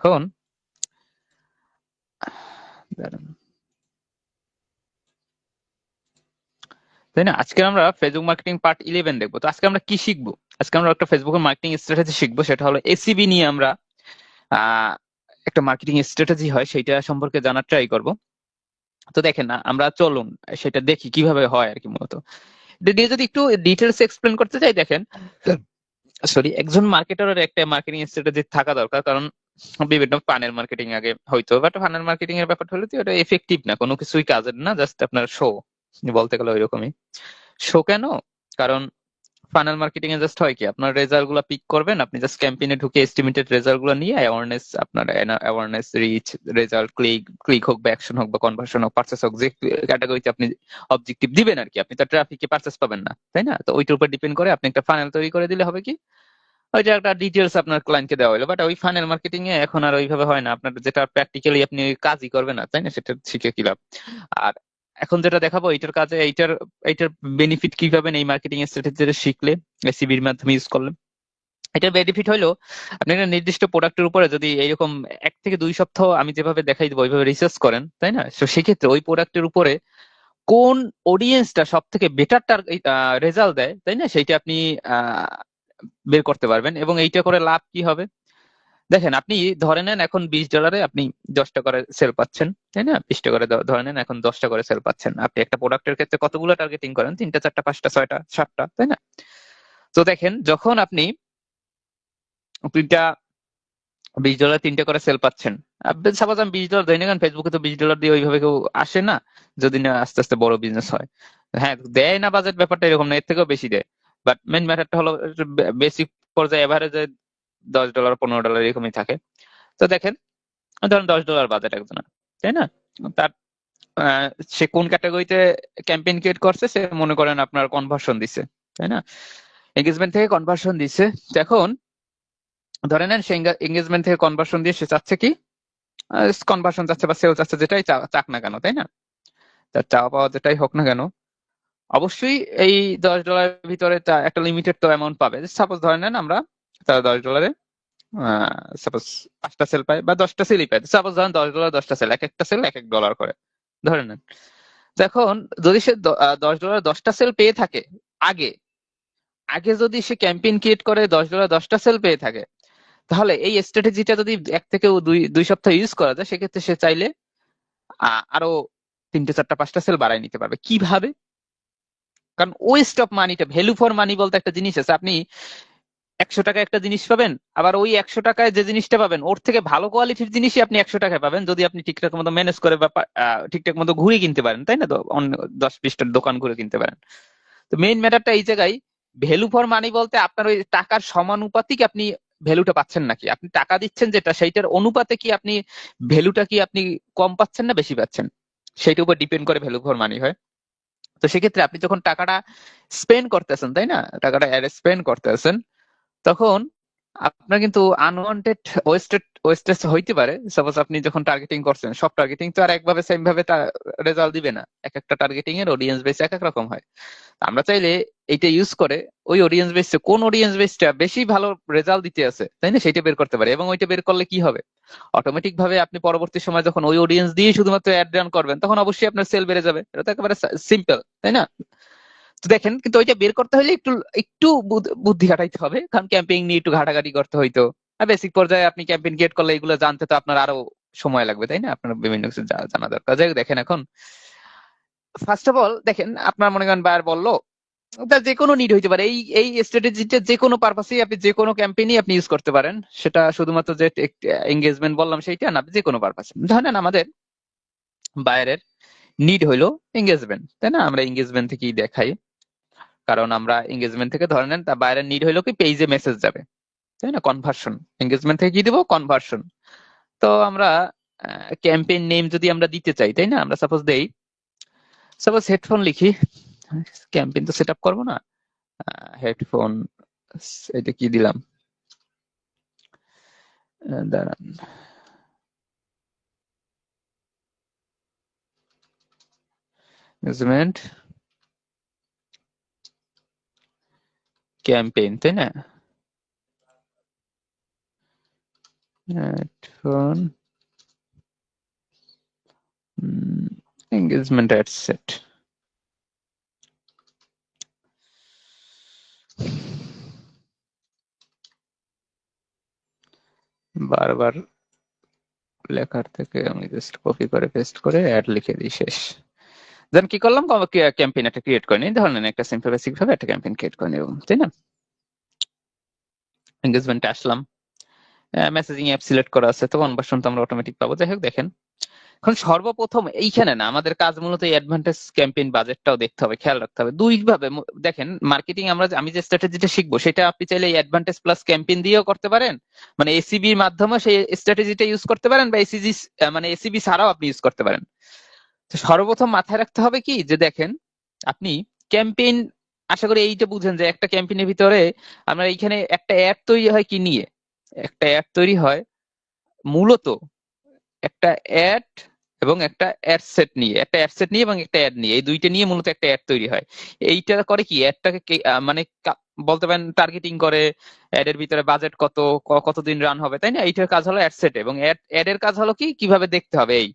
এখন? তাই না? আজকে আমরা ফেসবুক মার্কেটিং পার্ট ইলেভেন দেখব। তো আজকে আমরা কি শিখব? আজকে আমরা একটা ফেসবুকের মার্কেটিং স্ট্র্যাটেজি শিখব সেটা হলো এসিবি নিয়ে আমরা একটা মার্কেটিং স্ট্র্যাটেজি হয় সেটা সম্পর্কে জানার ট্রাই করব। তো দেখেন না আমরা চলুন সেটা দেখি কীভাবে হয় আর কি মূলত। দিয়ে যদি একটু ডিটেলস এক্সপ্লেন করতে চাই দেখেন সরি একজন মার্কেটারের একটা মার্কেটিং স্ট্র্যাটেজি থাকা দরকার কারণ বিভিন্ন ফানেল মার্কেটিং আগে হয়তো বাট ফানেল মার্কেটিং এর ব্যাপারটা হলো এটা এফেক্টিভ না, কোনো কিছুই কাজের না জাস্ট আপনার শো বলতে গেলে ওইরকমই। শো কেন? কারণ ফানেল মার্কেটিং এ জাস্ট হয় কি, আপনার রেজাল্টগুলো পিক করবেন, আপনি জাস্ট ক্যাম্পেইনে ঢুকে এস্টিমেটেড রেজাল্টগুলো নিয়ে অ্যাওয়ারনেস আপনার awareness reach result click click হোক বা অ্যাকশন হোক বা কনভার্সন হোক পার্চেস হোক, যে ক্যাটাগরিতে আপনি অবজেক্টিভ দিবেন আর কি, আপনি তো ট্রাফিকে পার্চেস পাবেন না, তাই না? তো ওইটার উপর ডিপেন্ড করে আপনি একটা ফানেল তৈরি করে দিলে হবে কি ওইটা একটা ডিটেলস আপনার ক্লায়েন্টকে দেওয়া হলো বাট ওই ফানেল মার্কেটিং এ এখন আর ওইভাবে হয় না। আপনার যেটা প্র্যাকটিক্যালি আপনি কাজই করবেন না, তাই না? সেটা শিখে কি লাভ? আর এখন যেটা দেখাবো, এইটার কাজে এইটার এইটার বেনিফিট কি পাবেন এই মার্কেটিং স্ট্র্যাটেজি শিখলে এসিবির মাধ্যমে ইউজ করলে। এটার বেনিফিট হলো আপনি একটা নির্দিষ্ট প্রোডাক্টের উপরে যদি এইরকম এক থেকে দুই সপ্তাহ আমি যেভাবে দেখাই দেবো, ওইভাবে রিসার্চ করেন, তাই না? তো সেক্ষেত্রে ওই প্রোডাক্টের উপরে কোন অডিয়েন্সটা সব থেকে বেটার রেজাল্ট দেয়, তাই না? সেইটা আপনি বের করতে পারবেন এবং এইটা করে লাভ কি হবে? দেখেন, আপনি ধরে নেন এখন বিশ ডলারে আপনি দশটা করে সেল পাচ্ছেন, তাই না? বিশ টাকা করে ধরে নেন এখন দশটা করে সেল পাচ্ছেন। আপনি একটা প্রোডাক্টের ক্ষেত্রে কতগুলো টার্গেটিং করেন? তিনটা, চারটা, পাঁচটা, ছয়টা, সাতটা, তাই না? তো দেখেন, যখন আপনি তিনটা, বিশ ডলার তিনটা করে সেল পাচ্ছেন সাপোজ আমি বিশ ডলার দেয় না কারণ ফেসবুকে তো বিশ ডলার দিয়ে ওইভাবে কেউ আসে না, যদি না আস্তে আস্তে বড় বিজনেস হয়। হ্যাঁ দেয় না বাজেট ব্যাপারটা এরকম না, এর থেকেও বেশি দেয়। বাট মেন ম্যাটারটা হলো বেসিক পর্যায়ে এভারেজে দশ ডলার পনেরো ডলার এরকমই থাকে। তো দেখেন, ধরেন দশ ডলার বাজেট একজনের তাই না? তার সে কোন ক্যাটাগরিতে ক্যাম্পেইন ক্রিয়েট করছে, সে মনে করেন আপনার কনভার্সন দিছে, তাই না? এঙ্গেজমেন্ট থেকে কনভার্সন দিছে। এখন, ধরে নেন সে এঙ্গেজমেন্ট থেকে কনভার্সন দিয়ে সে চাচ্ছে কি? কনভার্সন চাচ্ছে বা সেও চাচ্ছে, যেটাই চাক না কেন, তাই না? তার চাওয়া পাওয়া যেটাই হোক না কেন অবশ্যই এই দশ ডলারের ভিতরে একটা লিমিটেড তো অ্যামাউন্ট পাবে। সাপোজ ধরে নেন আমরা তারা দশ ডলারে সাপোজ পাঁচটা সেল পায় বা দশটা সেলই পায়। সাপোজ ধরেন দশ ডলার দশটা সেল এক একটা সেল এক এক ডলার করে। ধরে নেন। এখন যদি সে দশ ডলার দশটা সেল পেয়ে থাকে আগে আগে যদি সে ক্যাম্পেইন ক্রিয়েট করে দশ ডলার দশটা সেল পেয়ে থাকে, তাহলে এই স্ট্র্যাটেজিটা যদি এক থেকে দুই দুই সপ্তাহ ইউজ করা যায়, সেক্ষেত্রে সে চাইলে আরও তিনটে, চারটা, পাঁচটা সেল বাড়াই নিতে পারবে। কীভাবে? কারণ ওয়েস্ট অফ মানিটা ভ্যালু ফর মানি বলতে একটা জিনিস আছে। আপনি একশো টাকা একটা জিনিস পাবেন, আবার ওই একশো টাকায় যে জিনিসটা পাবেন, ওর থেকে ভালো কোয়ালিটির জিনিসই আপনি একশো টাকায় পাবেন, যদি আপনি ঠিকঠাক মতো ম্যানেজ করে বা ঠিকঠাক মতো ঘুরে কিনতে পারেন, তাই না? তো অন্য দশ বিশটার দোকান ঘুরে কিনতে পারেন। তো মেইন ম্যাটারটা এই জায়গায় ভ্যালু ফর মানি বলতে আপনার ওই টাকার সমানুপাতিক আপনি ভ্যালুটা পাচ্ছেন নাকি? আপনি টাকা দিচ্ছেন যেটা, সেইটার অনুপাতে কি আপনি ভ্যালুটা কি আপনি কম পাচ্ছেন না বেশি পাচ্ছেন? সেইটার উপর ডিপেন্ড করে ভ্যালু ফর মানি হয়। তো সেক্ষেত্রে আপনি যখন টাকাটা স্পেন্ড করতেছেন তাই না? টাকাটা স্পেন্ড করতেছেন তখন আপনার কিন্তু আনওয়ান্টেড ওয়েস্টেড ওয়েস্টেজ হইতে পারে। সাপোজ আপনি যখন টার্গেটিং করছেন, সব টার্গেটিং তো আর একভাবে সেম ভাবে রেজাল্ট দিবে না। এক একটা টার্গেটিং এর অডিয়েন্স বেস এক এক রকম হয়। আমরা চাইলে এইটা ইউজ করে ওই অডিয়েন্স বেসে কোন অডিয়েন্স বেসটা বেশি ভালো রেজাল্ট দিতে আছে, তাই না? সেটা বের করতে পারে এবং ওইটা বের করলে কি হবে? অটোমেটিক ভাবে আপনি পরবর্তী সময় যখন ওই অডিয়েন্স দিয়ে শুধুমাত্র অ্যাড রান করবেন, তখন অবশ্যই আপনার সেল বেড়ে যাবে। এটা তো একেবারে সিম্পল তাই না? তো দেখেন, কিন্তু ওইটা বের করতে হলে একটু একটু বুদ্ধি খাটাইতে হবে। কারণ ক্যাম্পেইন নিয়ে একটু ঘাটাঘাটি করতে হইতো। বেসিক পর্যায়ে আপনি ক্যাম্পেইন ক্রিয়েট করলে এগুলো জানতে তো আপনার আরও সময় লাগবে, তাই না? আপনার বিভিন্ন কিছু জানা দরকার। যাই দেখেন এখন। ফার্স্ট অফ অল দেখেন, আপনার মনে করেন বায়ার বলল তার যে কোনো নিড হইতে পারে। এই এই স্ট্র্যাটেজিটা যে কোনো পারপাসেই আপনি যে কোনো ক্যাম্পেইনই আপনি ইউজ করতে পারেন। সেটা শুধুমাত্র যে এঙ্গেজমেন্ট বললাম সেইটা না যে কোনো পারপাসে ধরেন আমাদের বায়ারের নিড হইল এঙ্গেজমেন্ট তাই না? আমরা এঙ্গেজমেন্ট থেকেই দেখাই। কারণ আমরা এঙ্গেজমেন্ট থেকে ধরে নেন তার বাইরের নিড হইল কি পেজে মেসেজ যাবে। তাই না? কনভার্সন এঙ্গেজমেন্ট থেকে কি দিব? কনভার্সন তো আমরা ক্যাম্পেইন নেম যদি আমরা দিতে চাই, তাই না? আমরা সাপোজ দেই সাপোজ হেডফোন লিখি। ক্যাম্পেইন তো সেট আপ করব না। হেডফোন এটা কি দিলাম? দাঁড়ান। এঙ্গেজমেন্ট ক্যাম্পেইন তাই না হেডফোন এঙ্গেজমেন্ট অ্যাড সেট বারবার লেখার থেকে আমি জাস্ট কপি করে পেস্ট করে অ্যাড লিখে দিই শেষ। দেন কি করলাম? ক্যাম্পেইন একটা ক্রিয়েট করে নিই। ধরেন একটা সিম্পল বেসিক ভাবে একটা ক্যাম্পেইন ক্রিয়েট করে নেব, তাই না? এঙ্গেজমেন্টে আসলাম। মেসেজিং অ্যাপ সিলেক্ট করা আছে, তো কনভার্সন তো আমরা অটোমেটিক পাবো। যাই হোক, দেখেন। এখন সর্বপ্রথম এইখানে না, আমাদের কাজ মূলত এই অ্যাডভান্টেজ ক্যাম্পেইন বাজেটটাও দেখতে হবে, খেয়াল রাখতে হবে। দুই ভাবে দেখেন মার্কেটিং আমরা আমি যে স্ট্র্যাটেজিটা শিখব, সেটা আপনি চাইলে এই অ্যাডভান্টেজ প্লাস ক্যাম্পেইন দিয়েও করতে পারেন। মানে এসিবির মাধ্যমে সেই স্ট্র্যাটেজিটা ইউজ করতে পারেন বা এসিজি মানে এসিবি ছাড়াও আপনি ইউজ করতে পারেন। তো সর্বপ্রথম মাথায় রাখতে হবে কি? যে দেখেন, আপনি ক্যাম্পেইন আশা করি এইটা বুঝেন যে একটা ক্যাম্পেইনের ভিতরে আমরা এইখানে একটা অ্যাড তৈরি হয় কি নিয়ে? একটা অ্যাড তৈরি হয় মূলত একটা অ্যাড এবং একটা অ্যাড সেট নিয়ে, একটা অ্যাড সেট নিয়ে এবং একটা অ্যাড নিয়ে। এই দুইটা নিয়ে মূলত একটা অ্যাড তৈরি হয়। এইটা করে কি অ্যাডটাকে মানে বলতে পারেন টার্গেটিং করে অ্যাড এর ভিতরে বাজেট কত কতদিন রান হবে, তাই না? এইটার কাজ হলো অ্যাড সেট এবং অ্যাড এর কাজ হলো কি? কীভাবে দেখতে হবে? এই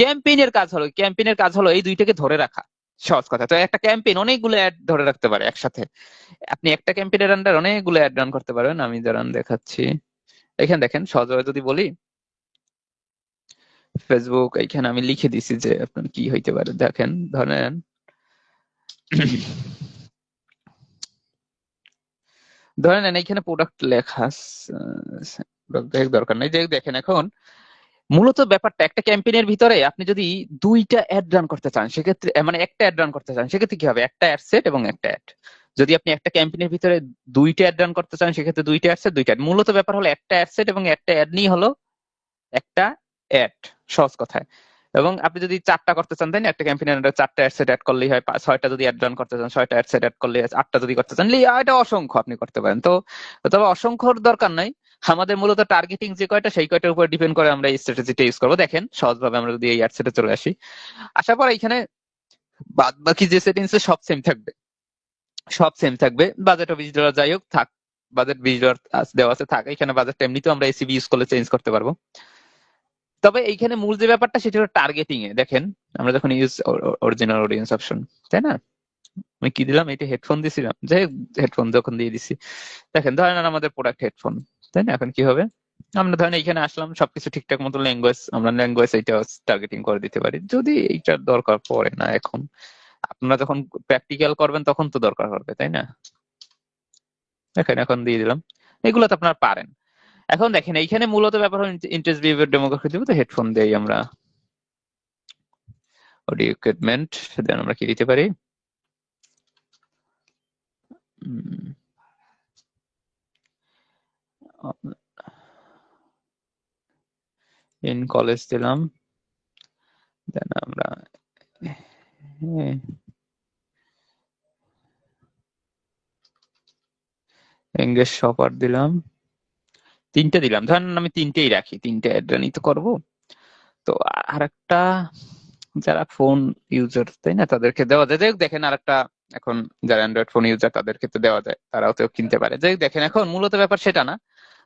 ক্যাম্পেইনের কাজ হলো ক্যাম্পেইনের কাজ হলো এই দুইটাকে ধরে রাখা। সহজ কথা। তো একটা ক্যাম্পেইন অনেকগুলো অ্যাড ধরে রাখতে পারে একসাথে। আপনি একটা ক্যাম্পেইনের আন্ডার অনেকগুলো অ্যাড রান করতে পারবেন আমি দাঁড়ান দেখাচ্ছি। এখানে দেখেন, সহজভাবে যদি বলি ফেসবুক এইখানে আমি লিখে দিছি যে আপনার কি হইতে পারে। দেখেন, ধরেন ধরে নেন এইখানে প্রোডাক্ট লেখা দরকার নেই, যে দেখেন এখন, মূলত ব্যাপারটা একটা ক্যাম্পেইনের ভিতরে আপনি যদি দুইটা অ্যাড রান করতে চান, সেক্ষেত্রে মানে একটা অ্যাড রান করতে চান, সেক্ষেত্রে কি হবে? একটা অ্যাড সেট এবং একটা অ্যাড যদি আপনি একটা ক্যাম্পেইনের ভিতরে দুইটা অ্যাড রান করতে চান, সেক্ষেত্রে দুইটা অ্যাড সেট দুইটা ad। মূলত ব্যাপার হলো একটা অ্যাড সেট এবং একটা অ্যাড নিয়ে হলো একটা অ্যাড সহজ কথায়। এবং আপনি যদি চারটা করতে চান, তাই না? একটা ক্যাম্পেইনের আন্ডারে চারটা অ্যাড সেট অ্যাড করলেই হয় ছয়টা যদি অ্যাড রান করতে চান, ছয়টা অ্যাড সেট অ্যাড করলে আটটা যদি করতে চান এটা অসংখ্য আপনি করতে পারেন। তো, তবে অসংখ্যর দরকার নাই। আমাদের মূলত টার্গেটিং যে কয়টা, সেই কয়টার উপর ডিপেন্ড করে আমরা এই স্ট্র্যাটেজিটা ইউজ করব। দেখেন, সহজভাবে আমরা যদি এই অ্যাড সেটে চলে আসি। আসার পর এখানে বাদ বাকি যে সেটিংস সব সেম থাকবে। সব সেম থাকবে। বাজেট বিশ ডলার যাই হোক, থাক। বাজেট বিশ ডলার দেওয়া আছে, থাক। এখানে বাজেটটা এমনিতেও আমরা এসিবি ইউজ করলে চেঞ্জ করতে পারব। তবে এইখানে মূল যে ব্যাপারটা সেটা হলো টার্গেটিং এ। দেখেন, আমরা যখন ইউজ অরিজিনাল অডিয়েন্স অপশন তাই না? আমি কি দিলাম? এটা হেডফোন দিছিলাম। যে হেডফোন যখন দিয়ে দিছি। দেখেন, ধরেন আমাদের প্রোডাক্ট হেডফোন তাই না? এখন কি হবে? আমরা ধরেন এখানে আসলাম, সবকিছু ঠিকঠাক মতো ল্যাঙ্গুয়েজ আমরা ল্যাঙ্গুয়েজ এটা টার্গেটিং করে দিতে পারি। যদি এইটার দরকার পড়ে না এখন, আপনারা যখন প্র্যাকটিক্যাল করবেন, তখন তো দরকার হবে, তাই না? দেখেন, এখন দিয়ে দিলাম। এগুলো তো আপনারা পারেন। এখন দেখেন, এইখানে মূলত ব্যাপার হলো ইন্টারেস্ট বিহেভিয়ার ডেমোগ্রাফি দিব তো হেডফোন দেই আমরা। অডিও ইকুইপমেন্ট দেন আমরা কি দিতে পারি? ইন কলেজ দিলাম। দেন আমরা এঙ্গেজ শপার দিলাম। তিনটে দিলাম। ধরেন আমি তিনটেই রাখি, তিনটে অ্যাড্রানি তো করব। তো আর একটা যারা ফোন ইউজার তাই না? তাদেরকে দেওয়া যায়। যাই দেখেন আর একটা এখন যারা অ্যান্ড্রয়েড ফোন ইউজার তাদেরকে তো দেওয়া যায়। তারাও তো কিনতে পারে। যাই দেখেন এখন মূলত ব্যাপার সেটা না।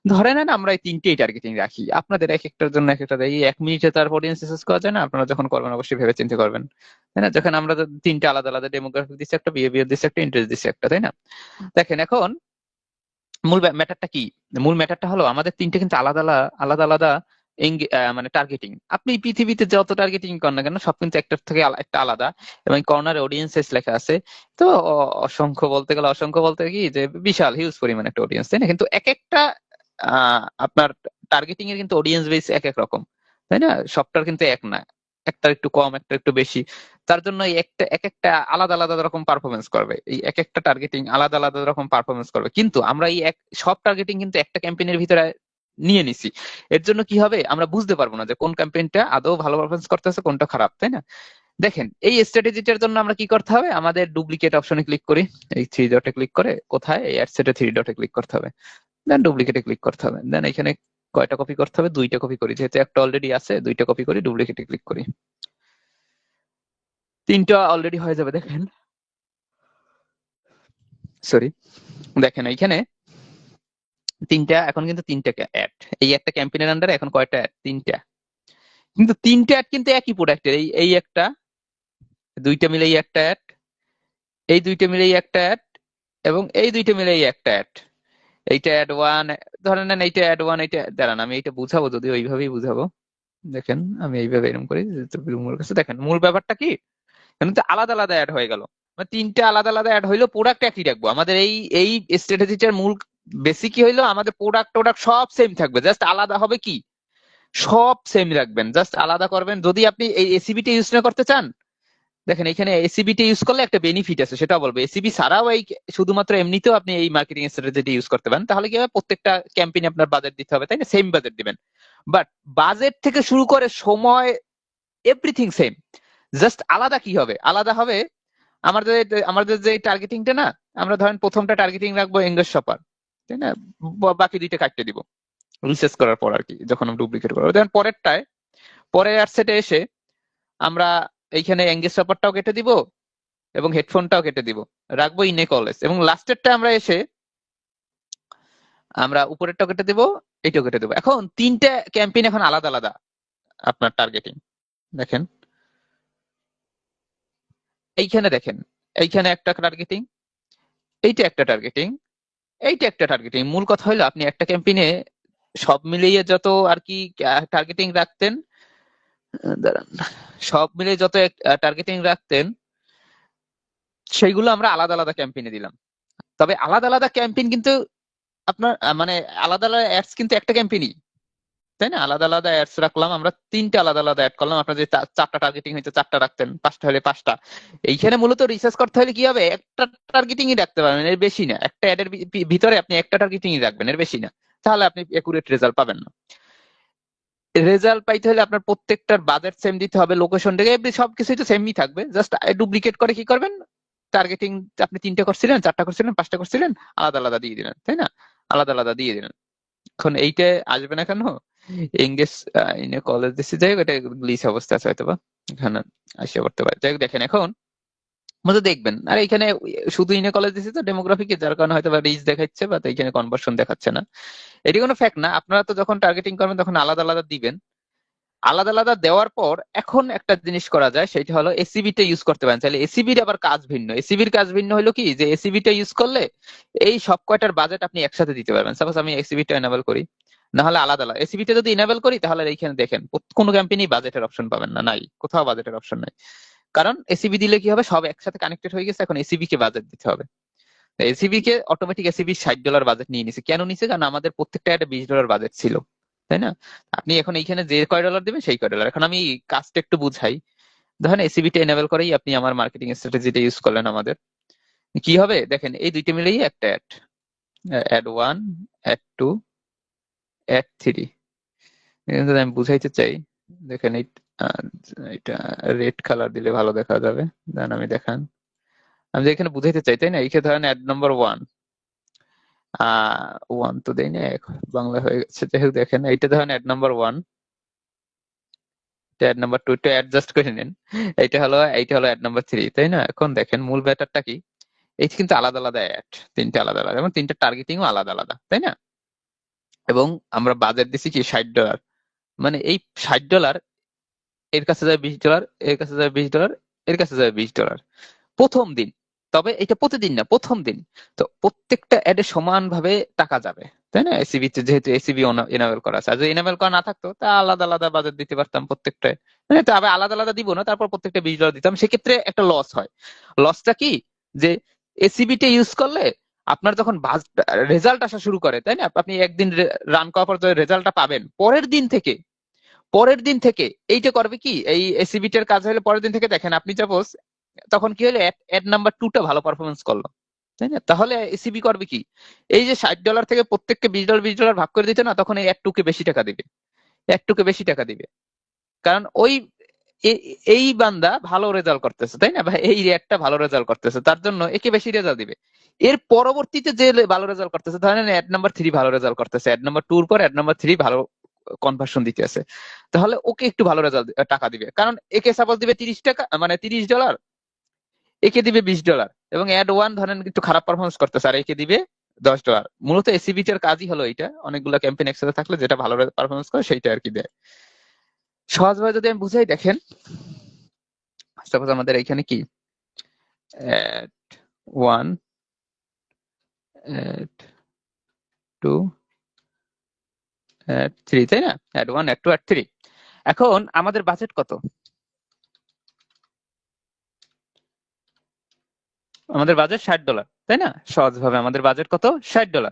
ধরে নেন আমরা এই তিনটেই টার্গেটিং রাখি। আপনাদের এক একটার জন্য এক একটা দেয়। এক মিনিটে তার অডিয়েন্স রিসার্চ করা যায় না। আপনারা যখন করবেন, অবশ্যই ভেবে চিন্তে করবেন। তাই না? যখন আমরা তিনটে আলাদা আলাদা ডেমোগ্রাফিক দিচ্ছি একটা বিহেভিয়ার দিচ্ছি একটা ইন্টারেস্ট দিচ্ছি একটা, তাই না? দেখেন এখন মূল ম্যাটারটা কি? মূল ম্যাটারটা হলো আমাদের তিনটে কিন্তু আলাদা আলাদা আলাদা মানে টার্গেটিং আপনি পৃথিবীতে যত টার্গেটিং করেন না কেন, সব কিন্তু একটার থেকে একটা আলাদা। এবং কর্নারে অডিয়েন্সেস লেখা আছে। তো অসংখ্য বলতে গেলে, অসংখ্য বলতে কি যে বিশাল হিউজ পরিমাণ একটা অডিয়েন্স তাই না? কিন্তু এক একটা আপনার টার্গেটিং এর কিন্তু অডিয়েন্স বেস এক এক রকম, তাই না? সবটার কিন্তু এক না। একটা একটু কম একটা একটু বেশি। তার জন্য একটা, এক একটা আলাদা আলাদা রকম পারফরমেন্স করবে। এই এক একটা টার্গেটিং আলাদা আলাদা রকম পারফরমেন্স করবে। কিন্তু আমরা এই এক, সব টার্গেটিং কিন্তু একটা ক্যাম্পেইনের ভিতরে নিয়ে নিছি। এর জন্য কি হবে? আমরা বুঝতে পারব না যে কোন ক্যাম্পেইনটা আদৌ ভালো পারফরমেন্স করতেছে, কোনটা খারাপ, তাই না? দেখেন, এই স্ট্র্যাটেজিটার জন্য আমরা কি করতে হবে? আমাদের ডুপ্লিকেট অপশনে ক্লিক করি। এই থ্রি ডটে ক্লিক করে কোথায়? এই অ্যাডসেটে থ্রি ডটে ক্লিক করতে হবে। দেন ডুপ্লিকেটে ক্লিক করতে হবে। দেন এখানে কয়টা কপি করতে হবে? দুইটা কপি করি। যেহেতু একটা অলরেডি আছে, দুইটা কপি করি ডুপ্লিকেটে ক্লিক করি। তিনটা অলরেডি হয়ে যাবে, দেখেন। সরি দেখেন, এইখানে তিনটা, এখন কিন্তু তিনটা অ্যাড এই একটা ক্যাম্পেইনের আন্ডারে এখন কয়টা অ্যাড তিনটা। কিন্তু তিনটা অ্যাড কিন্তু একই প্রোডাক্টের এই এই একটা, দুইটা মিলেই একটা অ্যাড এই দুইটা মিলেই একটা অ্যাড এবং এই দুইটা মিলেই একটা অ্যাড এইটা অ্যাড ওয়ান ধরে নেন এইটা অ্যাড ওয়ান এইটা, দাঁড়ান, আমি এটা বুঝাবো যদি ওইভাবেই বুঝাবো। দেখেন, আমি এইভাবে এরকম করি মূল কাছে। দেখেন, মূল ব্যাপারটা কি? আলাদা আলাদা অ্যাড হয়ে গেল। মানে তিনটা আলাদা আলাদা অ্যাড হইল প্রোডাক্ট একই রাখব। আমাদের এই এই স্ট্র্যাটেজিটার মূল বেসিক কি হইল আমাদের প্রোডাক্ট টোডাক্ট সব সেম থাকবে। জাস্ট আলাদা হবে কি? সব সেম রাখবেন। জাস্ট আলাদা করবেন। যদি আপনি এই এসিবিটা ইউজ না করতে চান দেখেন, এখানে এসিবিটা ইউজ করলে একটা বেনিফিট আছে সেটা বলব। এসিবি ছাড়াও এই শুধুমাত্র এমনিতেও আপনি এই মার্কেটিং স্ট্র্যাটেজি ইউজ করতে পারেন। তাহলে কি হবে? প্রত্যেকটা ক্যাম্পেইনে আপনার বাজেট দিতে হবে, তাই না? সেম বাজেট দিবেন। বাট বাজেট থেকে শুরু করে সময় এভরিথিং সেম জাস্ট আলাদা কি হবে? আলাদা হবে আমাদের আমাদের যে টার্গেটিংটা না, আমরা ধরেন প্রথমটা টার্গেটিং রাখব এঙ্গেজ শপার তাই না? বাকি দুইটা কাটতে দিব। রিসার্চ করার পর আর কি, যখন ডুপ্লিকেট করব। দেন পরেরটায়, পরের অ্যাডসেটে এসে আমরা এইখানে এঙ্গেজ শপারটাও কেটে দিব এবং হেডফোনটাও কেটে দিব। রাখব ইনে কলেজ এবং লাস্টেরটা আমরা এসে আমরা উপরেরটাও কেটে দিব, এইটাও কেটে দেবো। এখন তিনটা ক্যাম্পেইন এখন আলাদা আলাদা আপনার টার্গেটিং দেখেন। এইখানে দেখেন, এইখানে একটা টার্গেটিং এইটা একটা টার্গেটিং এইটা একটা টার্গেটিং মূল কথা হলো আপনি একটা ক্যাম্পেইনে সব মিলিয়ে যত আর কি টার্গেটিং রাখতেন দাঁড়ান। সব মিলিয়ে যত টার্গেটিং রাখতেন, সেইগুলো আমরা আলাদা আলাদা ক্যাম্পেইনে দিলাম। তবে আলাদা আলাদা ক্যাম্পেইন কিন্তু আপনার মানে আলাদা আলাদা অ্যাডস কিন্তু একটা ক্যাম্পেইনই তাই না? আলাদা আলাদা অ্যাডস রাখলাম, আমরা তিনটা আলাদা আলাদা অ্যাড করলাম। আপনার যে চারটা টার্গেটিং হইতো চারটা রাখতেন, পাঁচটা হলে পাঁচটা। এইখানে মূলত রিসার্চ করতে হলে কি হবে? একটা টার্গেটিংই রাখতে পারবেন, এর বেশি না। একটা অ্যাডের ভিতরে আপনি একটা টার্গেটিংই রাখবেন, এর বেশি না। তাহলে আপনি একুরেট রেজাল্ট পাবেন না। রেজাল্ট পাইতে হলে আপনার প্রত্যেকটার বাজেট সেম দিতে হবে লোকেশন থেকে এমনি সবকিছুই তো সেমই থাকবে। জাস্ট ডুপ্লিকেট করে কি করবেন? টার্গেটিং আপনি তিনটা করছিলেন, চারটা করছিলেন, পাঁচটা করছিলেন, আলাদা আলাদা দিয়ে দিলেন, তাই না? আলাদা আলাদা দিয়ে দিলেন। এখন এইটা আসবে না কেন? ইংলিশ ইনে কলেজ দিচ্ছি যাই হোক, এটা গ্লিচ অবস্থা আছে হয়তো বা এখানে আসিয়া করতে পারে। যাই হোক, দেখেন এখন মধ্যে দেখবেন। আর এখানে শুধু ইনে কলেজ দিচ্ছি তো ডেমোগ্রাফিকে যার কারণে হয়তো বা রিচ দেখাচ্ছে বা এখানে কনভার্সন দেখাচ্ছে না। এটি কোনো ফ্যাক্ট না। আপনারা তো যখন টার্গেটিং করবেন, তখন আলাদা আলাদা দিবেন। আলাদা আলাদা দেওয়ার পর এখন একটা জিনিস করা যায়, সেটা হলো এসিবি টা ইউজ করতে পারেন। তাহলে এসিবির আবার কাজ ভিন্ন। এসিবির কাজ ভিন্ন হলো কি? যে এসিবি টা ইউজ করলে এই সব কয়টার বাজেট আপনি একসাথে দিতে পারবেন। সাপোজ আমি এসিবি টা এনাবেল করি না হলে আলাদা। আলাদা এসিবি টা যদি ইনেবল করি, তাহলে এইখানে দেখেন, কোনো ক্যাম্পেইনই বাজেটের অপশন পাবেন না, নাই। কোথাও বাজেটের অপশন নাই। কারণ এসিবি দিলে কি হবে? সব একসাথে কানেক্টেড হয়ে গেছে, এখন এসিবি কে বাজেট দিতে হবে। এসিবি কে অটোমেটিক এসিবি ষাট ডলার বাজেট নিয়ে নিছে। কেন নিছে? কারণ আমাদের প্রত্যেকটা একটা বিশ ডলার বাজেট ছিল, তাই না? আপনি এখন এইখানে যে কয় ডলার দিবেন, সেই কয় ডলার এখন আমি কাজটা একটু বুঝাই। ধরেন এসিবি টা এনেবল করেই আপনি আমার মার্কেটিং স্ট্র্যাটেজিটা ইউজ করলেন আমাদের। কি হবে? দেখেন, এই দুইটা মিলেই একটা ad ad one ad two ad three আমি বুঝাইতে চাই। দেখেন এটা রেড কালার দিলে ভালো দেখা যাবে। দেন আমি দেখান। আমি যে এখানে বুঝাইতে চাই, তাই না? এইখানে ধরেন অ্যাড নাম্বার ওয়ান ওয়ান তো দেই না বাংলা হয়ে গেছে। যাই হোক দেখেন, এইটা ধরেন ad number one ad number two টা অ্যাডজাস্ট করে নিন। এইটা হলো এইটা হলো অ্যাড নাম্বার থ্রি তাই না? এখন দেখেন, মূল ব্যাটারটা কি? এই কিন্তু আলাদা আলাদা অ্যাড তিনটা আলাদা আলাদা। এবং তিনটা টার্গেটিংও আলাদা আলাদা, তাই না? এবং আমরা বাজেট দিছি কি ষাট ডলার মানে এই ষাট ডলার এর কাছে যায় বিশ ডলার এর কাছে যায় বিশ ডলার এর কাছে যায় বিশ ডলার প্রথম দিন, তবে এটা প্রতিদিন না, প্রথম দিন। তো প্রত্যেকটা অ্যাডে সমানভাবে টাকা যাবে, তাই না? এসিবি তে যেহেতু এসিবি এনাবেল করা আছে। আর যদি এনাবেল করা না থাকতো, তা আলাদা আলাদা বাজেট দিতে পারতাম প্রত্যেকটায়। মানে তবে আলাদা আলাদা দিব না, তারপর প্রত্যেকটা বিশ ডলার দিতাম। সেক্ষেত্রে একটা লস হয়। লসটা কি? যে এসিবি টা ইউজ করলে আপনার যখন রেজাল্ট আসা শুরু করে, তাই না? আপনি একদিন রান করার পর রেজাল্টটা পাবেন, পরের দিন থেকে পরের দিন থেকে, এইটা করবে কি? এই এসিবি টার কাজ হলে পরের দিন থেকে দেখেন, আপনি সাপোজ তখন কি হলো অ্যাড নাম্বার টু টা ভালো পারফরমেন্স করল, তাই না? তাহলে এসিবি করবে কি? এই যে ষাট ডলার থেকে প্রত্যেককে বিশ ডলার বিশ ডলার ভাগ করে দিতে না, তখন এই অ্যাড টু কে বেশি টাকা দিবে। অ্যাড টু কে বেশি টাকা দিবে। কারণ ওই এই বান্দা ভালো রেজাল্ট করতেছে, তাই না? বা এই রেটটা ভালো রেজাল্ট করতেছে, তার জন্য একে বেশি রেজাল্ট দিবে। এর পরবর্তীতে যে ভালো রেজাল্ট করতেছে, ধরেন অ্যাড নাম্বার থ্রি ভালো রেজাল্ট করতেছে অ্যাড নাম্বার টুর পর অ্যাড নাম্বার থ্রি ভালো কনভার্সন দিতে আছে। তাহলে ওকে একটু ভালো রেজাল্ট টাকা দিবে। কারণ একে সাপোজ দিবে তিরিশ টাকা মানে তিরিশ ডলার একে দিবে বিশ ডলার এবং অ্যাড ওয়ান ধরেন একটু খারাপ পারফরমেন্স করতেছে, আর একে দিবে দশ ডলার মূলত এসিবি টার কাজই হলো এটা অনেকগুলো ক্যাম্পেইন একসাথে থাকলে যেটা ভালো পারফরমেন্স করে সেইটা আর কি দেয়। সহজভাবে যদি আমি বুঝাই, দেখেন সাপোজ আমাদের এখানে কি? at one at two three, তাই না? At one at two at three. এখন আমাদের বাজেট কত? আমাদের বাজেট ষাট ডলার তাই না? সহজভাবে আমাদের বাজেট কত? ষাট ডলার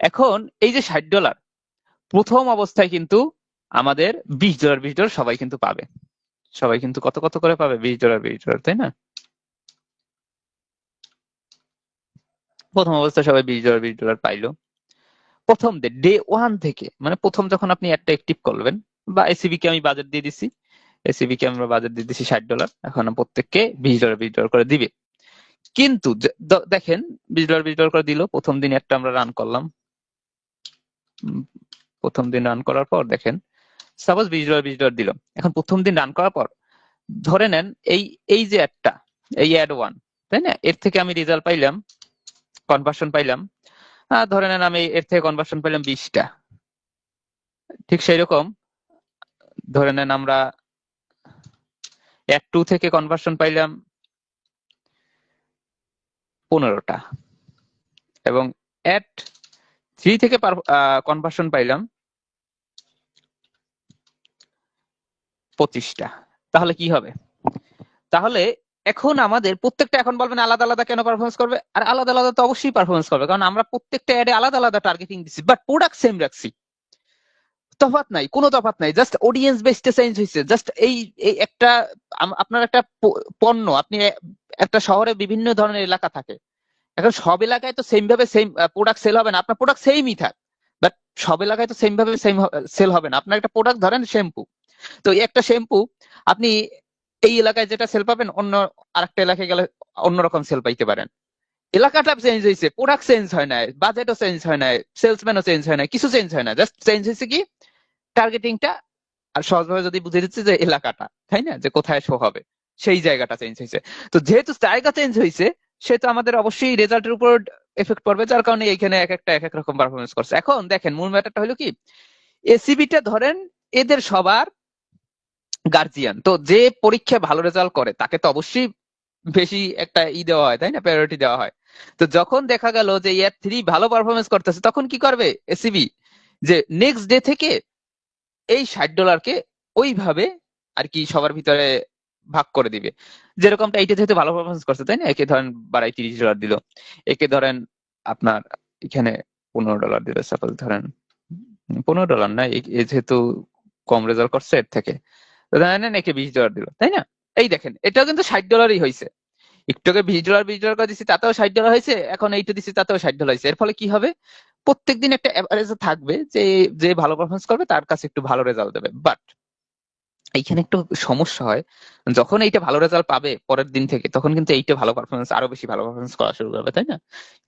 এখন এই যে ষাট ডলার প্রথম অবস্থায় কিন্তু আমাদের বিশ ডলার বিশ ডলার সবাই কিন্তু পাবে। সবাই কিন্তু কত কত করে পাবে? বিশ ডলার বিশ ডলার তাই না? প্রথম অবস্থায় সবাই বিশ ডলার বিশ ডলার পাইলো। প্রথম ডে ওয়ান থেকে মানে প্রথম যখন আপনি একটা অ্যাক্টিভ করবেন বা এসিবি কে আমি বাজেট দিয়ে দিছি এসিবি কে আমরা বাজেট দিয়ে দিছি ষাট ডলার এখন প্রত্যেককে বিশ ডলার বিশ ডলার করে দিবে। কিন্তু দেখেন, বিশ ডলার বিশ ডলার করে দিল, প্রথম দিন একটা আমরা রান করলাম। প্রথম দিন রান করার পর দেখেন সাপোজ বিশ ডলার বিশ ডলার দিল এখন প্রথম দিন রান করার পর, ধরে নেন এই এই যে একটা, এই অ্যাড ওয়ান তাই না? এর থেকে আমি রেজাল্ট পাইলাম কনভার্সন পাইলাম ধরে নেন আমি এর থেকে কনভার্সন পাইলাম বিশটা। ঠিক সেই রকম ধরে নেন আমরা অ্যাড টু থেকে কনভার্সন পাইলাম পনেরোটা। এবং অ্যাড থ্রি থেকে কনভার্সন পাইলাম পঁচিশটা। তাহলে কি হবে? তাহলে এখন আমাদের প্রত্যেকটা এখন বলবেন আলাদা আলাদা কেন পারফরমেন্স করবে? আর আলাদা আলাদা তো অবশ্যই পারফরমেন্স করবে, কারণ আমরা প্রত্যেকটা অ্যাডে আলাদা আলাদা টার্গেটিং দিচ্ছি বাট প্রোডাক্ট সেম রাখছি। তফাৎ নাই, কোনো তফাৎ নাই জাস্ট অডিয়েন্স বেসটা চেঞ্জ হয়েছে জাস্ট এই একটা আপনার একটা পণ্য, আপনি একটা শহরে বিভিন্ন ধরনের এলাকা থাকে, এখন সব এলাকায় তো সেম ভাবে সেম প্রোডাক্ট সেল হবে না, আপনার প্রোডাক্ট সেমই থাক বাট সব এলাকায় তো সেম ভাবে সেম সেল হবে না, আপনার একটা প্রোডাক্ট ধরেন শ্যাম্পু তো একটা শ্যাম্পু আপনি এই এলাকায় যেটা সেল পাবেন, অন্য আরেকটা এলাকায় গেলে অন্যরকম সেল পাইতে পারেন। এলাকাটা চেঞ্জ হয়েছে প্রোডাক্ট চেঞ্জ হয় না বাজেটও চেঞ্জ হয় না সেলসম্যানও চেঞ্জ হয় না কিছু চেঞ্জ হয় না জাস্ট চেঞ্জ হয়েছে কি টার্গেটিংটা আর সহজভাবে যদি বুঝে দিচ্ছে যে এলাকাটা, তাই না? যে কোথায় শো হবে, সেই জায়গাটা চেঞ্জ হয়েছে তো যেহেতু জায়গা চেঞ্জ হয়েছে সেহেতু আমাদের অবশ্যই রেজাল্টের উপর এফেক্ট পড়বে, যার কারণে এইখানে এক একটা, এক এক রকম পারফরমেন্স করছে। এখন দেখেন, মূল ম্যাটারটা হলো কি এসিবিটা ধরেন, এদের সবার গার্জিয়ান তো যে পরীক্ষায় ভালো রেজাল্ট করে, তাকে তো অবশ্যই বেশি একটা ই দেওয়া হয়, তাই না? প্রায়োরিটি দেওয়া হয়। তো যখন দেখা গেল যে ইয়ার থ্রি ভালো পারফরমেন্স করতেছে, তখন কি করবে এসিবি যে নেক্সট ডে থেকে এই ষাট ডলারকে ওইভাবে আর কি সবার ভিতরে ভাগ করে দিবে। যেরকমটা এইটা যেহেতু ভালো পারফরমেন্স করছে, তাই না? একে ধরেন বাড়াই তিরিশ ডলার দিল। একে ধরেন আপনার এখানে পনেরো ডলার দিল। সাপোজ ধরেন, পনেরো ডলার না যেহেতু কম রেজাল্ট করছে এর থেকে। ধরেন একে বিশ ডলার দিল, তাই না? এই দেখেন, এটাও কিন্তু ষাট ডলারই হয়েছে একটু আগে বিশ ডলার বিশ ডলার করে দিচ্ছি তাতেও ষাট ডলার হয়েছে এখন এইটা দিচ্ছি তাতেও ষাট ডলার হয়েছে এর ফলে কি হবে? প্রত্যেকদিন একটা অ্যাভারেজ থাকবে যে যে ভালো পারফরমেন্স করবে, তার কাছে একটু ভালো রেজাল্ট দেবে। বাট এইখানে একটু সমস্যা হয়, যখন এইটা ভালো রেজাল্ট পাবে পরের দিন থেকে, তখন কিন্তু এইটা ভালো পারফরমেন্স আরও বেশি ভালো পারফরমেন্স করা শুরু করবে, তাই না?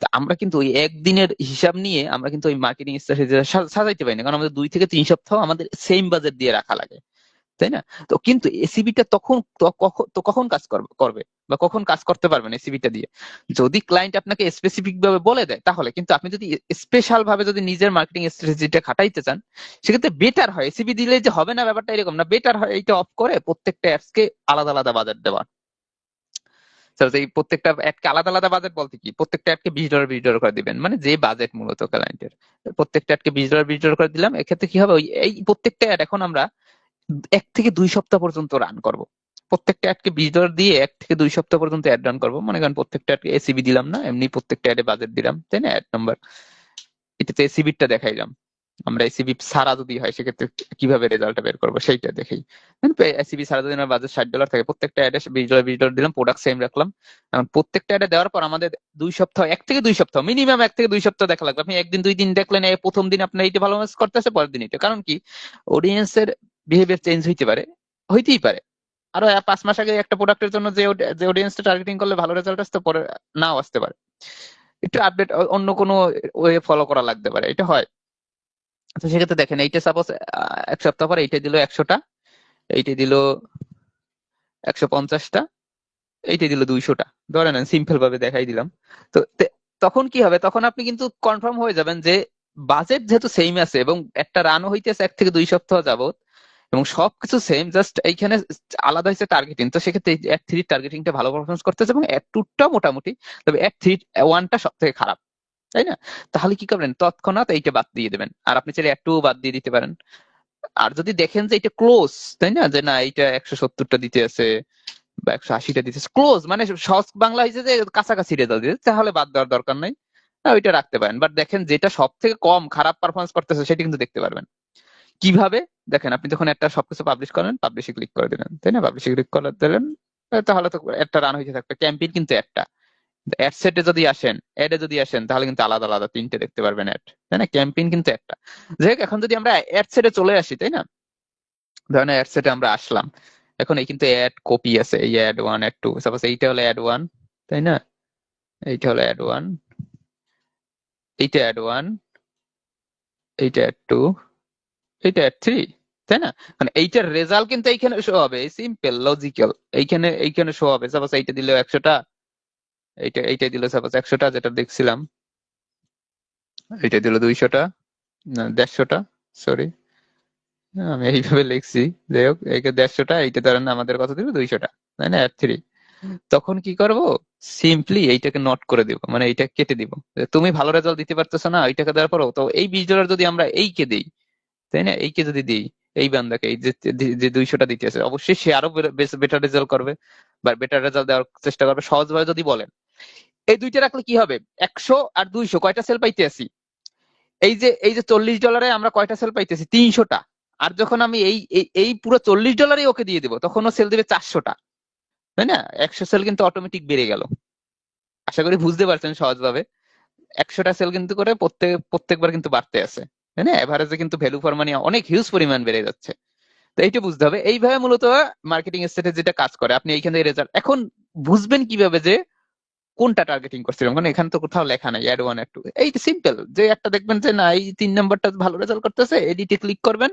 তো আমরা কিন্তু ওই একদিনের হিসাব নিয়ে আমরা কিন্তু ওই মার্কেটিং স্ট্র্যাটেজি সাজাইতে পারি না। কারণ আমাদের দুই থেকে তিন সপ্তাহ আমাদের সেম বাজেট দিয়ে রাখা লাগে। তাই না? তো কিন্তু এসিবিটা তখন তো কখন কাজ করবে বা কখন কাজ করতে পারবেন এসিবিটা দিয়ে? যদি ক্লায়েন্ট আপনাকে স্পেসিফিক ভাবে বলে দেয়, তাহলে কিন্তু আপনি যদি স্পেশাল ভাবে যদি নিজের মার্কেটিং স্ট্র্যাটেজিটা খাটাইতে চান, সেক্ষেত্রে বেটার হয়। এসিবি দিলে যে হবে না ব্যাপারটা এরকম না বেটার হয় এটা অফ করে প্রত্যেকটা অ্যাপস কে আলাদা আলাদা বাজার দেওয়া। এই প্রত্যেকটা অ্যাডকে আলাদা আলাদা বাজেট বলতে কি? প্রত্যেকটা অ্যাডকে বিশ ডলার বিশ ডলার করে দিবেন। মানে যে বাজেট মূলত ক্লায়েন্টের প্রত্যেকটা অ্যাডকে বিশ ডলার বিশ ডলার করে দিলাম। এক্ষেত্রে কি হবে? ওই, এই প্রত্যেকটা অ্যাড এখন আমরা এক থেকে দুই সপ্তাহ পর্যন্ত রান করব। প্রত্যেকটা অ্যাডকে বিশ ডলার দিয়ে এক থেকে দুই সপ্তাহ পর্যন্ত অ্যাড রান করব। মনে করেন প্রত্যেকটা অ্যাডকে এসিবি দিলাম না, এমনি প্রত্যেকটা অ্যাডে বাজেট দিলাম, তাই না? অ্যাড নাম্বার এটাতে এসিবিটা দেখাইলাম। আমরা এসিবি সারা যদি হয়, সেক্ষেত্রে কীভাবে রেজাল্টটা বের করব, সেইটা দেখেই। এসিবি সারা যদি আমার বাজেট ষাট ডলার থাকে, প্রত্যেকটা অ্যাডে বিশ ডলার বিশ ডলার দিলাম প্রোডাক্ট সেম রাখলাম। এখন প্রত্যেকটা অ্যাডে দেওয়ার পর আমাদের দুই সপ্তাহ, এক থেকে দুই সপ্তাহ মিনিমাম এক থেকে দুই সপ্তাহ দেখা লাগবে। আপনি একদিন, দুই দিন দেখলেন প্রথম দিন আপনার এইটা ভালো করতেছে, পরের দিন এটা কারণ কি? অডিয়েন্সের বিহেভিয়ার চেঞ্জ হইতে পারে, হইতেই পারে। আরও পাঁচ মাস আগে একটা প্রোডাক্টের জন্য যে যে অডিয়েন্সটা টার্গেটিং করলে ভালো রেজাল্ট আসতে, পরে নাও আসতে পারে। একটু আপডেট অন্য কোনো ওয়ে ফলো করা লাগতে পারে, এটা হয়। তো সেক্ষেত্রে দেখেন, এইটা সাপোজ এক সপ্তাহ পর এইটা দিল একশোটা এইটা দিল একশো পঞ্চাশটা এইটা দিল দুইশোটা। ধরে নেন সিম্পল ভাবে দেখাই দিলাম। তো তখন কি হবে? তখন আপনি কিন্তু কনফার্ম হয়ে যাবেন যে বাজেট যেহেতু সেম আছে এবং একটা রানও হইতেছে এক থেকে দুই সপ্তাহ যাবত এবং সবকিছু সেম জাস্ট এইখানে আলাদা হয়েছে টার্গেটিং তো সেক্ষেত্রে অ্যাড থ্রি টার্গেটিংটা ভালো পারফরমেন্স করতেছে এবং অ্যাড টুটা মোটামুটি, তবে অ্যাড থ্রি ওয়ানটা সব থেকে খারাপ, তাই না? তাহলে কি করবেন? তৎক্ষণাৎ এইটা বাদ দিয়ে দেবেন। আর আপনি চাইলে একটু বাদ দিয়ে দিতে পারেন। আর যদি দেখেন যে এটা ক্লোজ তাই না? যে না, এইটা একশো সত্তরটা দিতে আছে বা একশো আশিটা দিতে ক্লোজ মানে সহজ বাংলা হয়েছে যে কাছাকাছি রেজাল্ট দিতে, তাহলে বাদ দেওয়ার দরকার নাই। ওইটা রাখতে পারেন। বাট দেখেন যেটা সব থেকে কম খারাপ পারফরমেন্স করতেছে, সেটা কিন্তু দেখতে পারবেন। কীভাবে? দেখেন, আপনি যখন একটা সবকিছু পাবলিশ করেন পাবলিশে ক্লিক করে দিলেন, তাই না? পাবলিশে ক্লিক করে দিলেন তাহলে তো একটা রান হইতে থাকবে। ক্যাম্পেইন কিন্তু একটা। অ্যাড সেটে যদি আসেন অ্যাডে যদি আসেন, তাহলে কিন্তু আলাদা আলাদা তিনটে দেখতে পারবেন অ্যাড তাই না? ক্যাম্পেইন কিন্তু একটা। যাই এখন যদি আমরা অ্যাড সেটে চলে আসি, তাই না? ধরেন অ্যাড সেটে আমরা আসলাম। এখন এই কিন্তু অ্যাড কপি আছে, এই ad one ad two suppose এইটা হলো অ্যাড ওয়ান তাই না? এইটা হলো অ্যাড ওয়ান এইটা অ্যাড ওয়ান এইটা অ্যাড টু এইটা থ্রি তাই না? মানে এইটার রেজাল্ট কিন্তু এইখানে শো হবে সিম্পল লজিক্যাল এইখানে এইখানে শো হবে। সাপোজ এইটা দিল একশোটা এইটা এইটা দিল সাপোজ একশোটা যেটা দেখছিলাম এইটা দিল দুইশোটা না দেড়শোটা সরি আমি এইভাবে লিখছি। যাই হোক এইটা দেড়শোটা এইটা ধরেন আমাদের কত দিল? দুইশোটা তাই না? থ্রি তখন কি করব? সিম্পলি এইটাকে নোট করে দিব মানে এইটা কেটে দিব। তুমি ভালো রেজাল্ট দিতে পারতেছো না এইটাকে দেওয়ার পরও তো এই বিশ ডলার যদি আমরা এইকে দিই তাই না? এইকে যদি দিই এই বান্দাকে, এই যে দুইশোটা দিতে আছে, অবশ্যই সে আরও বেটার রেজাল্ট করবে বা বেটার রেজাল্ট দেওয়ার চেষ্টা করবে, সহজভাবে যদি বলেন। এই দুইটা রাখলে কি হবে? একশো আর দুইশো, কয়টা সেল পাইতে আছি? এই যে এই যে চল্লিশ ডলারে আমরা কয়টা সেল পাইতেছি তিনশোটা। আর যখন আমি এই, এই- পুরো চল্লিশ ডলারই ওকে দিয়ে দেবো, তখন ও সেল দিবে চারশোটা। তাই না? একশো সেল কিন্তু অটোমেটিক বেড়ে গেল। আশা করি বুঝতে পারছেন সহজভাবে। একশোটা সেল কিন্তু করে প্রত্যেক, প্রত্যেকবার কিন্তু বাড়তে আছে। তাই না এভারেজে কিন্তু ভ্যালু ফর মানি অনেক হিউজ পরিমাণ বেড়ে যাচ্ছে। তো এইটা বুঝতে হবে। এইভাবে মূলত মার্কেটিং স্ট্র্যাটেজিটা কাজ করে। আপনি এইখান থেকে রেজাল্ট এখন বুঝবেন কীভাবে যে কোনটা টার্গেটিং করছিলাম? কারণ এখানে তো কোথাও লেখা নাই অ্যাড ওয়ান অ্যাড টু এই সিম্পল যে একটা দেখবেন যে, না, এই তিন নাম্বারটা ভালো রেজাল্ট করতেছে এডিটে ক্লিক করবেন।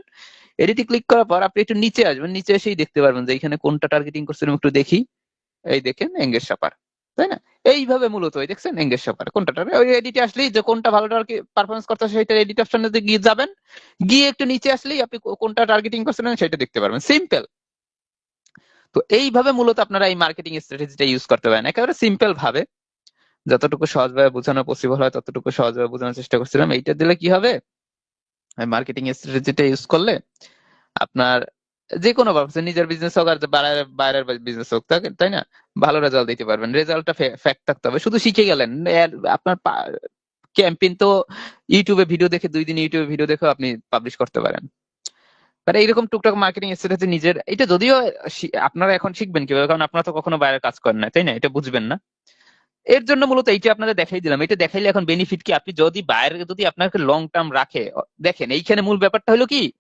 এডিটে ক্লিক করার পর আপনি একটু নিচে আসবেন। নিচে এসেই দেখতে পারবেন যে এখানে কোনটা টার্গেটিং করছিলাম একটু দেখি। এই দেখেন এঙ্গেজ সাপার। তাই না? এইভাবে মূলত ওই দেখছেন? এঙ্গেজ সাপার কোনটা? ওই এডিটে আসলেই যে কোনটা ভালো পারফরমেন্স করতেছে সেটা এডিট অপশনে গিয়ে যাবেন, গিয়ে একটু নিচে আসলেই আপনি কোনটা টার্গেটিং করছিলেন সেটা দেখতে পারবেন। সিম্পল তো এইভাবে মূলত আপনারা এই মার্কেটিং স্ট্র্যাটেজিটা ইউজ করতে পারেন। একেবারে সিম্পল ভাবে যতটুকু সহজভাবে বোঝানো পসিবল হয়, ততটুকু সহজভাবে বোঝানোর চেষ্টা করছিলাম। এইটা দিলে কি হবে? মার্কেটিং স্ট্র্যাটেজিটা ইউজ করলে আপনার যে কোনো ব্যবসা নিজের বিজনেস হোক আর বাইরের বাইরের বিজনেস হোক তাই না? ভালো রেজাল্ট দিতে পারবেন। রেজাল্টটা ফ্যাক্ট থাকতে হবে। শুধু শিখে গেলেন। আপনার ক্যাম্পেইন তো ইউটিউবে ভিডিও দেখে, দুই দিন ইউটিউবে ভিডিও দেখে আপনি পাবলিশ করতে পারেন। মানে এইরকম টুকটাক মার্কেটিং স্ট্র্যাটেজি নিজের, এটা যদিও আপনারা এখন শিখবেন কীভাবে, কারণ আপনারা তো কখনো বাইরের কাজ করেন না, তাই না? এটা বুঝবেন না। এর জন্য মূলত এইটা আপনাদের দেখাই দিলাম। এটা দেখাইলে এখন বেনিফিট কি? আপনি যদি বাইরে, যদি আপনাকে লং টার্ম রাখে, দেখেন, এইখানে মূল ব্যাপারটা হলো কি?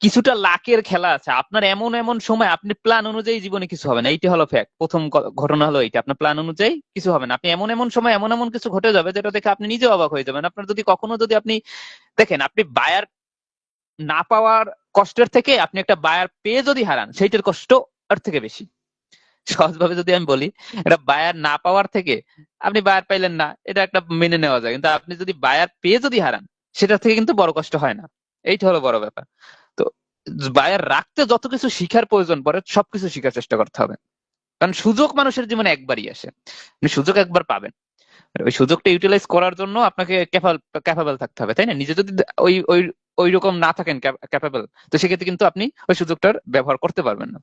কিছুটা লাকের খেলা আছে। আপনার এমন এমন সময় আপনি প্ল্যান অনুযায়ী জীবনে কিছু হবে না। এইটা হলো ফ্যাক্ট প্রথম ঘটনা হলো এইটা। আপনার প্ল্যান অনুযায়ী কিছু হবে না। আপনি এমন এমন সময় এমন এমন কিছু ঘটে যাবে যেটা দেখে আপনি নিজে অবাক হয়ে যাবেন। আপনার যদি কখনো যদি আপনি, দেখেন আপনি বায়ার না পাওয়ার কষ্টের থেকে আপনি একটা বায়ার পেয়ে যদি হারান, সেইটার কষ্ট আর থেকে বেশি। সহজভাবে যদি আমি বলি এটা বায়ার না পাওয়ার থেকে আপনি বায়ার পাইলেন না, এটা একটা মেনে নেওয়া যায়। কিন্তু আপনি যদি বায়ার পেয়ে যদি হারান সেটা থেকে কিন্তু বড় কষ্ট হয় না। এইটা হলো বড় ব্যাপার। বায়ার রাখতে যত কিছু শিখার প্রয়োজন পড়ে সবকিছু শিখার চেষ্টা করতে হবে। কারণ সুযোগ মানুষের জীবনে একবারই আসে। আপনি সুযোগ একবার পাবেন। ওই সুযোগটা ইউটিলাইজ করার জন্য আপনাকে ক্যাপাবল থাকতে হবে, তাই না? নিজে যদি ওই ওই ওই রকম না থাকেন ক্যাপাবল তো সেক্ষেত্রে কিন্তু আপনি ওই সুযোগটার ব্যবহার করতে পারবেন না।